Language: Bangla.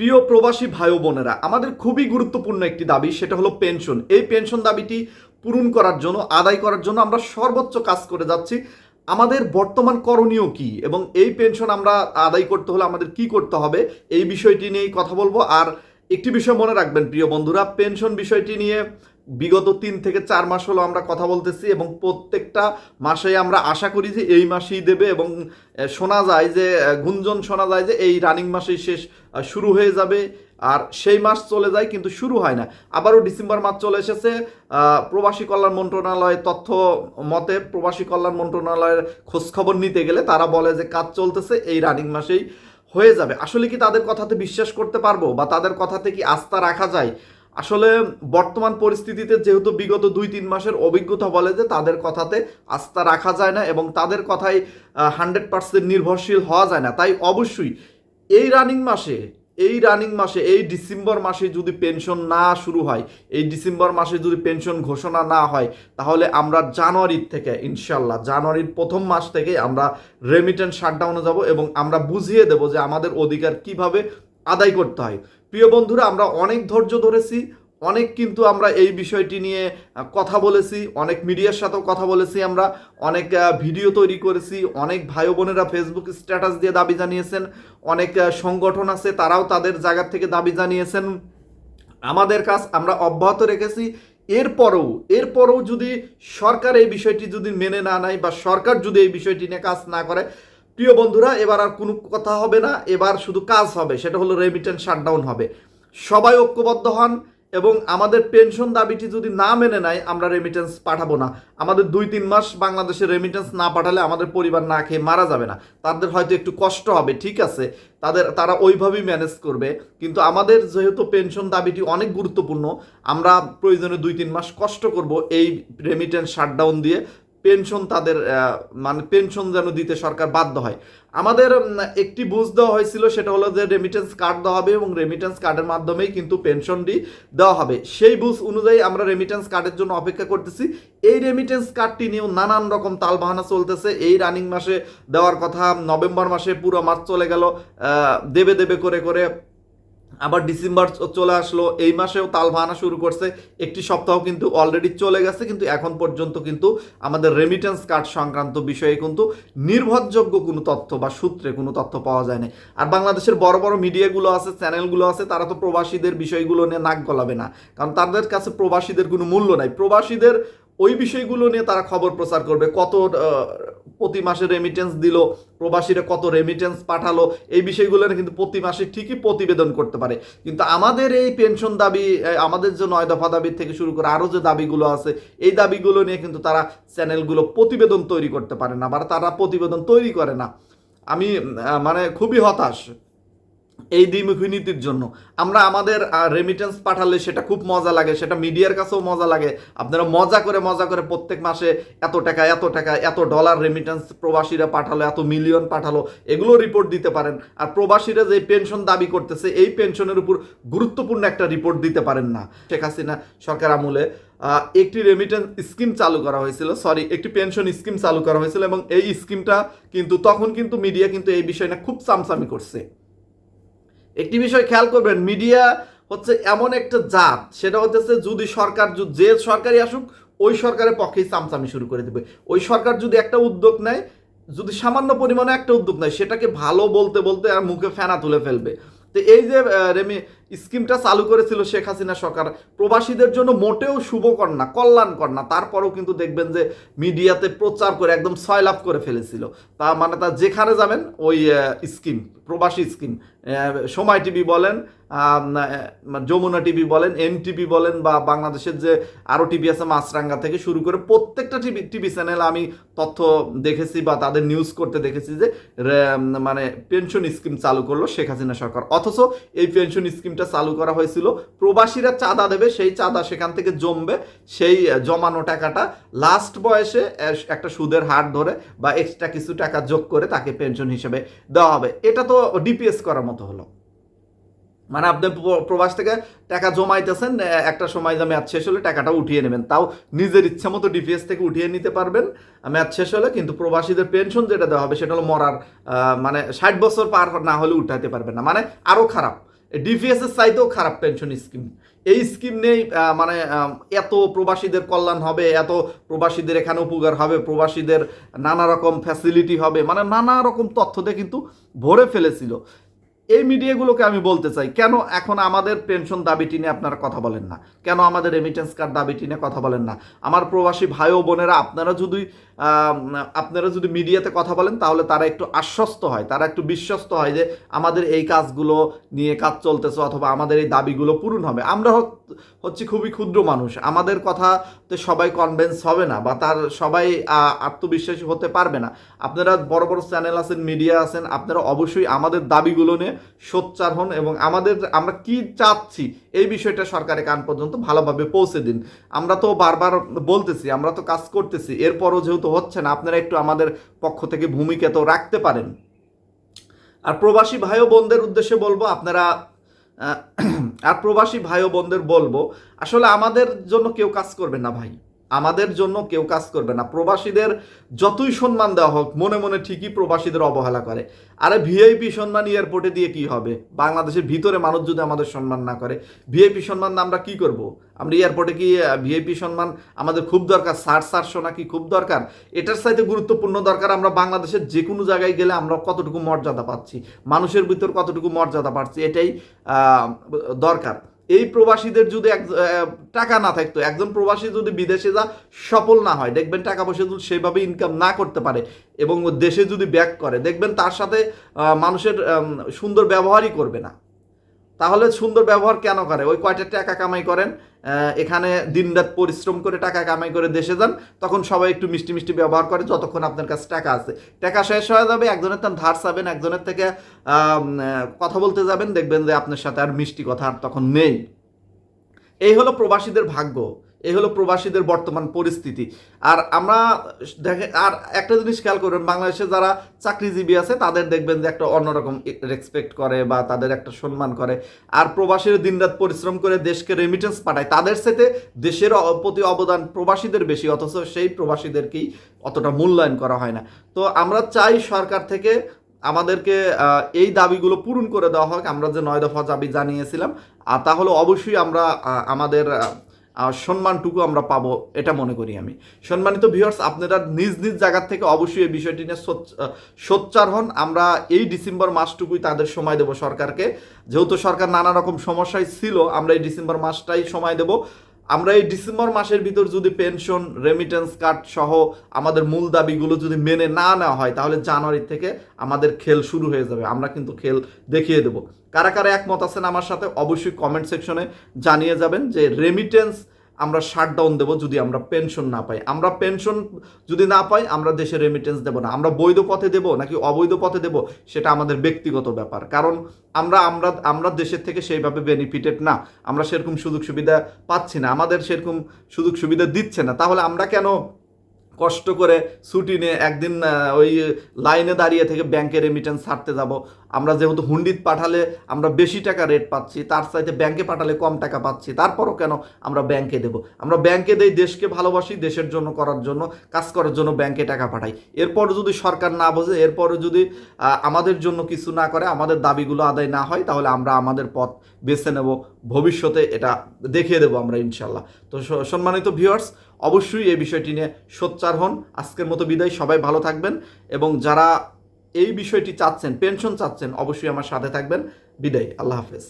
প্রিয় প্রবাসী ভাই বোনেরা, আমাদের খুবই গুরুত্বপূর্ণ একটি দাবি, সেটা হলো পেনশন। এই পেনশন দাবিটি পূরণ করার জন্য, আদায় করার জন্য আমরা সর্বোচ্চ কাজ করে যাচ্ছি। আমাদের বর্তমান করণীয় কি? এবং এই পেনশন আমরা আদায় করতে হলে আমাদের কি করতে হবে? এই বিষয়টি নিয়েই কথা বলব। আর একটি বিষয় মনে রাখবেন, প্রিয় বন্ধুরা পেনশন বিষয়টি নিয়ে বিগত তিন থেকে চার মাস হলো আমরা কথা বলতেছি এবং প্রত্যেকটা মাসে আমরা আশা করি যে এই মাসেই দেবে এবং শোনা যায় যে গুঞ্জন শোনা যায় যে এই রানিং মাসেই শেষ শুরু হয়ে যাবে আর সেই মাস চলে যায় কিন্তু শুরু হয় না। আবারও ডিসেম্বর মাস চলে এসেছে প্রবাসী কল্যাণ মন্ত্রণালয় তথ্য মতে প্রবাসী কল্যাণ মন্ত্রণালয়ের খোঁজখবর নিতে গেলে তারা বলে যে কাজ চলতেছে, এই রানিং মাসেই হয়ে যাবে। আসলে কি তাদের কথাতে বিশ্বাস করতে পারব বা তাদের কথাতে কি আস্থা রাখা যায়? আসলে বর্তমান পরিস্থিতিতে যেহেতু বিগত দুই তিন মাসের অভিজ্ঞতা বলে যে তাদের কথাতে আস্থা রাখা যায় না এবং তাদের কথায় হান্ড্রেড পার্সেন্ট নির্ভরশীল হওয়া যায় না। তাই অবশ্যই এই রানিং মাসে এই রানিং মাসে, এই ডিসেম্বর মাসে যদি পেনশন না শুরু হয়, এই ডিসেম্বর মাসে যদি পেনশন ঘোষণা না হয়, তাহলে আমরা জানুয়ারির থেকে ইনশাল্লাহ জানুয়ারির প্রথম মাস থেকে আমরা রেমিটেন্স শাটডাউনে যাব এবং আমরা বুঝিয়ে দেব যে আমাদের অধিকার কীভাবে আদায় করতে হয়। প্রিয় বন্ধুরা, আমরা অনেক ধৈর্য ধরেছি অনেক কিন্তু আমরা এই বিষয়টি নিয়ে কথা বলেছি, অনেক মিডিয়ার সাথেও কথা বলেছি আমরা, অনেক ভিডিও তৈরি করেছি, অনেক ভাই বোনেরা ফেসবুক স্ট্যাটাস দিয়ে দাবি জানিয়েছেন, অনেক সংগঠন আছে তারাও তাদের জায়গার থেকে দাবি জানিয়েছেন। আমাদের কাজ আমরা অব্যাহত রেখেছি, এরপরেও এরপরেও যদি সরকার এই বিষয়টি যদি মেনে না নেয় বা সরকার যদি এই বিষয়টি নিয়ে কাজ না করে, প্রিয় বন্ধুরা, এবার আর কোনো কথা হবে না, এবার শুধু কাজ হবে, সেটা হলো রেমিটেন্স শাটডাউন হবে। সবাই ঐক্যবদ্ধ হন এবং আমাদের পেনশন দাবিটি যদি না মেনে নেয়, আমরা রেমিটেন্স পাঠাবো না। আমাদের দুই তিন মাস বাংলাদেশে রেমিটেন্স না পাঠালে আমাদের পরিবার না খেয়ে মারা যাবে না। তাদের হয়তো একটু কষ্ট হবে, ঠিক আছে? তাদের, তারা ওইভাবেই ম্যানেজ করবে। কিন্তু আমাদের যেহেতু পেনশন দাবিটি অনেক গুরুত্বপূর্ণ, আমরা প্রয়োজনে দুই তিন মাস কষ্ট করব এই রেমিটেন্স শাটডাউন দিয়ে। পেনশন তাদের মানে পেনশন যেন দিতে সরকার বাধ্য হয়। আমাদের একটি বুঝ দেওয়া হয়েছিল, সেটা হলো যে রেমিটেন্স কার্ড দেওয়া হবে এবং রেমিটেন্স কার্ডের মাধ্যমেই কিন্তু পেনশনটি দেওয়া হবে। সেই বুঝ অনুযায়ী আমরা রেমিটেন্স কার্ডের জন্য অপেক্ষা করতেছি। এই রেমিটেন্স কার্ডটি নিয়েও নানান রকম তালবাহানা চলতেছে। এই রানিং মাসে দেওয়ার কথা, নভেম্বর মাসে পুরো মাস চলে গেল দেবে দেবে করে করে আবার ডিসেম্বর চলে আসলো, এই মাসেও তাল ভাঙা শুরু করছে, একটি সপ্তাহ কিন্তু অলরেডি চলে গেছে, কিন্তু এখন পর্যন্ত কিন্তু আমাদের রেমিটেন্স কার্ড সংক্রান্ত বিষয়ে কিন্তু নির্ভরযোগ্য কোনো তথ্য বা সূত্রে কোনো তথ্য পাওয়া যায় না আর বাংলাদেশের বড় বড় মিডিয়াগুলো আছে চ্যানেলগুলো আছে, তারা তো প্রবাসীদের বিষয়গুলো নিয়ে নাক গলাবে না। কারণ তাদের কাছে প্রবাসীদের কোনো মূল্য নাই। প্রবাসীদের ওই বিষয়গুলো নিয়ে তারা খবর প্রচার করবে। কত প্রতি মাসে রেমিটেন্স দিল, প্রবাসীরা কত রেমিটেন্স পাঠালো, এই বিষয়গুলো কিন্তু প্রতি মাসে ঠিকই প্রতিবেদন করতে পারে। কিন্তু আমাদের এই পেনশন দাবি আমাদের যে নয় দফা দাবি থেকে শুরু করে আরও যে দাবিগুলো আছে, এই দাবিগুলো নিয়ে কিন্তু তারা চ্যানেলগুলো প্রতিবেদন তৈরি করতে পারে না বা তারা প্রতিবেদন তৈরি করে না। আমি মানে খুবই হতাশ। এই দ্বিমুখী নীতির জন্য। আমরা আমাদের রেমিটেন্স পাঠালে সেটা খুব মজা লাগে, সেটা মিডিয়ার কাছেও মজা লাগে। আপনারা মজা করে মজা করে প্রত্যেক মাসে এত টাকা এত টাকা, এত ডলার রেমিটেন্স প্রবাসীরা পাঠালো, এত মিলিয়ন পাঠালো, এগুলো রিপোর্ট দিতে পারেন। আর প্রবাসীরা যে পেনশন দাবি করতেছে, এই পেনশনের উপর গুরুত্বপূর্ণ একটা রিপোর্ট দিতে পারেন না। শেখ হাসিনা সরকার আমলে একটি রেমিটেন্স স্কিম চালু করা হয়েছিল সরি একটি পেনশন স্কিম চালু করা হয়েছিল এবং এই স্কিমটা কিন্তু, তখন কিন্তু মিডিয়া কিন্তু এই বিষয় না খুব চামচামি করছে। একটি বিষয় খেয়াল করবেন, মিডিয়া হচ্ছে এমন একটা জাত, সেটা হচ্ছে যদি সরকার যে সরকারই আসুক, ওই সরকারের পক্ষেই চামচামি শুরু করে দেবে। ওই সরকার যদি একটা উদ্যোগ নেয়, যদি সামান্য পরিমাণে একটা উদ্যোগ নেয়, সেটাকে ভালো বলতে বলতে আর মুখে ফেনা তুলে ফেলবে। তো এই যে রেমি স্কিমটা চালু করেছিল শেখ হাসিনা সরকার। প্রবাসীদের জন্য মোটেও শুভকর না কল্যাণকর না তারপরেও কিন্তু দেখবেন যে মিডিয়াতে প্রচার করে একদম লাভ করে ফেলেছিল। তা মানে তা যেখানে যাবেন, ওই স্কিম, প্রবাসী স্কিম। সময় টিভি বলেন যমুনা টিভি বলেন এন টিভি বলেন, বা বাংলাদেশের যে আরও টিভি আছে মাছরাঙ্গা থেকে শুরু করে প্রত্যেকটা টিভি টিভি চ্যানেল আমি তথ্য দেখেছি বা তাদের নিউজ করতে দেখেছি যে মানে পেনশন স্কিম চালু করল শেখ হাসিনা সরকার। অথচ এই পেনশন স্কিমটা চালু করা হয়েছিল। প্রবাসীরা চাঁদা দেবে, সেই চাঁদা সেখান থেকে জমবে, সেই জমানো টাকাটা লাস্ট বয়সে একটা সুদের হার ধরে বা এক্সট্রা কিছু টাকা যোগ করে তাকে পেনশন হিসেবে দেওয়া হবে। এটা তো ডিপিএস করার মতো হলো। মানে আপনি প্রবাস থেকে টাকা জমাইতেছেন একটা সময় যে ম্যাচ শেষ হলে টাকাটা উঠিয়ে নেবেন। তাও নিজের ইচ্ছা মতো ডিপিএস থেকে উঠিয়ে নিতে পারবেন। ম্যাচ শেষ হলে কিন্তু প্রবাসীদের পেনশন যেটা দেওয়া হবে, সেটা হলো মরার মানে ষাট বছর পার না হলে উঠাতে পারবেন না। মানে আরও খারাপ। ডিপিএস এর চাইতেও খারাপ পেনশন স্কিম এই স্কিম নেই মানে এত প্রবাসীদের কল্যাণ হবে, এত প্রবাসীদের এখানে উপকার হবে, প্রবাসীদের নানা রকম ফ্যাসিলিটি হবে মানে নানা রকম তথ্য দিয়ে কিন্তু ভরে ফেলেছিল। এই মিডিয়াগুলোকে আমি বলতে চাই, কেন এখন আমাদের পেনশন দাবিটি নিয়ে আপনারা কথা বলেন না? কেন আমাদের রেমিটেন্স কার্ড দাবিটি নিয়ে কথা বলেন না? আমার প্রবাসী ভাই ও বোনেরা, আপনারা যদি আপনারা যদি মিডিয়াতে কথা বলেন, তাহলে তারা একটু আশ্বস্ত হয়, তারা একটু বিশ্বস্ত হয় যে আমাদের এই কাজগুলো নিয়ে কাজ চলতেছে অথবা আমাদের এই দাবিগুলো পূরণ হবে। আমরা হচ্ছে খুবই ক্ষুদ্র মানুষ। আমাদের কথাতে সবাই কনভেন্স হবে না বা তার সবাই আত্মবিশ্বাসী হতে পারবে না। আপনারা বড় বড় চ্যানেল আছেন মিডিয়া আছেন, আপনারা অবশ্যই আমাদের দাবিগুলো নিয়ে সোচ্চার হন এবং আমাদের, আমরা কি চাচ্ছি এই বিষয়টা সরকারের কান পর্যন্ত ভালোভাবে পৌঁছে দিন। আমরা তো বারবার বলতেছি, আমরা তো কাজ করতেছি, এরপরও যেহেতু হচ্ছে না, আপনারা একটু আমাদের পক্ষ থেকে ভূমিকা তো রাখতে পারেন। আর প্রবাসী ভাই ও বোনদের উদ্দেশ্যে বলব, আপনারা আর প্রবাসী ভাই বোনদের বলব আসলে আমাদের জন্য কেউ কাজ করবে না ভাই। আমাদের জন্য কেউ কাজ করবে না। প্রবাসীদের যতই সম্মান দেওয়া হোক, মনে মনে ঠিকই প্রবাসীদের অবহেলা করে। আরে ভিআইপি সম্মান এয়ারপোর্টে দিয়ে কি হবে? বাংলাদেশের ভিতরে মানুষ যদি আমাদের সম্মান না করে, ভিআইপি সম্মান আমরা কি করব? আমরা এয়ারপোর্টে কি ভিআইপি সম্মান আমাদের খুব দরকার? সার সার শোনা কি খুব দরকার? এটার সাথে গুরুত্বপূর্ণ দরকার আমরা বাংলাদেশের যে কোনো জায়গায় গেলে আমরা কতটুকু মর্যাদা পাচ্ছি? মানুষের ভিতর কতটুকু মর্যাদা পাচ্ছি? এটাই দরকার। এই প্রবাসীদের যদি এক টাকা না থাকতো, একজন প্রবাসী যদি বিদেশে যা সফল না হয়, দেখবেন টাকা পয়সা যদি সেভাবে ইনকাম না করতে পারে এবং দেশে যদি ব্যাক করে, দেখবেন তার সাথে মানুষের সুন্দর ব্যবহারই করবে না। তাহলে সুন্দর ব্যবহার কেন করে? ওই কয়টা টাকা কামাই করেন? এখানে দিনরাত পরিশ্রম করে টাকা কামাই করে দেশে যান, তখন সবাই একটু মিষ্টি মিষ্টি ব্যবহার করে, যতক্ষণ আপনার কাছে টাকা আছে। টাকা শেষ হয়ে যাবে, একজনের তার ধার চাবেন, একজনের থেকে কথা বলতে যাবেন, দেখবেন যে আপনার সাথে আর মিষ্টি কথা আর তখন নেই। এই হলো প্রবাসীদের ভাগ্য। এই হলো প্রবাসীদের বর্তমান পরিস্থিতি। আর আমরা দেখে, আর একটা জিনিস খেয়াল করবেন, বাংলাদেশে যারা চাকরিজীবী আছে, তাদের দেখবেন যে একটা অন্যরকম রেসপেক্ট করে বা তাদের একটা সম্মান করে। আর প্রবাসীরা দিনরাত পরিশ্রম করে দেশকে রেমিটেন্স পাঠায়। তাদের সাথে দেশের প্রতি অবদান প্রবাসীদের বেশি, অথচ সেই প্রবাসীদেরকেই অতটা মূল্যায়ন করা হয় না। তো আমরা চাই সরকার থেকে আমাদেরকে এই দাবিগুলো পূরণ করে দেওয়া হোক। আমরা যে নয় দফা দাবি জানিয়েছিলাম আর তাহলে অবশ্যই আমরা আমাদের সম্মানটুকু আমরা পাবো, এটা মনে করি আমি। সম্মানিত ভিউয়ার্স আপনারা নিজ নিজ জায়গার থেকে অবশ্যই এই বিষয়টি নিয়ে সোচ- সোচ্চার হন। আমরা এই ডিসেম্বর মাসটুকুই তাদের সময় দেব সরকারকে। যেহেতু সরকার নানা রকম সমস্যায় ছিল, আমরা এই ডিসেম্বর মাসটাই সময় দেব। আমরা এই ডিসেম্বর মাসের ভিতর যদি পেনশন রেমিটেন্স কার্ড সহ আমাদের মূল দাবিগুলো যদি মেনে না নেওয়া হয়, তাহলে জানুয়ারি থেকে আমাদের খেল শুরু হয়ে যাবে। আমরা কিন্তু খেল দেখিয়ে দেবো। কারা কারা একমত আছেন আমার সাথে অবশ্যই কমেন্ট সেকশনে জানিয়ে যাবেন যে রেমিটেন্স আমরা শাটডাউন দেবো যদি আমরা পেনশন না পাই। আমরা পেনশন যদি না পাই, আমরা দেশে রেমিটেন্স দেবো না। আমরা বৈধ পথে দেবো নাকি অবৈধ পথে দেবো, সেটা আমাদের ব্যক্তিগত ব্যাপার। কারণ আমরা আমরা আমরা দেশের থেকে সেইভাবে বেনিফিটেড না। আমরা সেরকম সুযোগ সুবিধা পাচ্ছি না। আমাদের সেরকম সুযোগ সুবিধা দিচ্ছে না। তাহলে আমরা কেন কষ্ট করে ছুটি নিয়ে একদিন ওই লাইনে দাঁড়িয়ে থেকে ব্যাংকে রেমিটেন্স ছাড়তে যাব? আমরা যেহেতু হুন্ডিত পাঠালে আমরা বেশি টাকা রেট পাচ্ছি, তার চাইতে ব্যাংকে পাঠালে কম টাকা পাচ্ছি, তারপরও কেন আমরা ব্যাংকে দেব? আমরা ব্যাংকে দেই দেশকে ভালোবাসি, দেশের জন্য করার জন্য, কাজ করার জন্য ব্যাংকে টাকা পাঠাই। এরপর যদি সরকার না বোঝে এরপরে যদি আমাদের জন্য কিছু না করে, আমাদের দাবিগুলো আদায় না হয়, তাহলে আমরা আমাদের পথ বেছে নেব, ভবিষ্যতে এটা দেখিয়ে দেবো আমরা ইনশাল্লাহ। তো সম্মানিত ভিউয়ার্স অবশ্যই এই বিষয়টি নিয়ে সোচ্চার হন। আজকের মতো বিদায়, সবাই ভালো থাকবেন এবং যারা এই বিষয়টি চাচ্ছেন পেনশন চাচ্ছেন অবশ্যই আমার সাথে থাকবেন। বিদায় আল্লাহ হাফেজ।